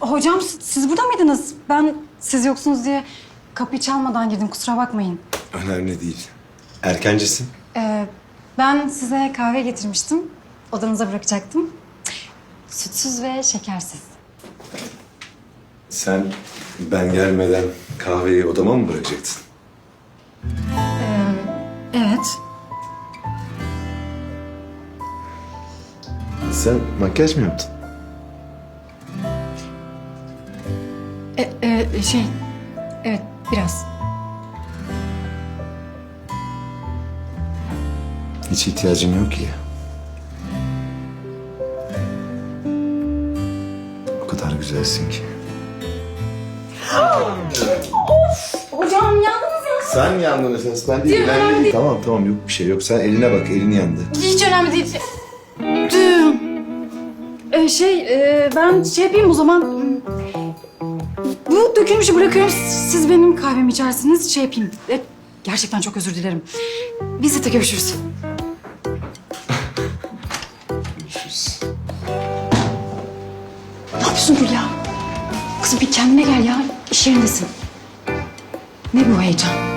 hocam siz, burada mıydınız? Ben siz yoksunuz diye kapıyı çalmadan girdim kusura bakmayın. Önemli değil. Erkencisin. Ee, ben size kahve getirmiştim. Odanıza bırakacaktım. Sütsüz ve şekersiz. Sen ben gelmeden kahveyi odama mı bırakacaktın? Evet. Sen makyaj mı yaptın? E, e, şey, evet biraz. Hiç ihtiyacın yok ki. O kadar güzelsin ki. Hocam yalnız ya. Sen yandın esas ben değil. Ben değil. Tamam tamam yok bir şey yok. Sen eline bak elin yandı. Hiç önemli değil. Tüm. Ee, şey, e, ben şey yapayım o zaman. Bu dökülmüşü bırakıyorum. Siz benim kahvemi içersiniz. Şey yapayım. E, gerçekten çok özür dilerim. Biz de görüşürüz. Görüşürüz. Ne yapıyorsun Gül ya? Kızım bir kendine gel ya. İş yerindesin. Ne bu heyecan?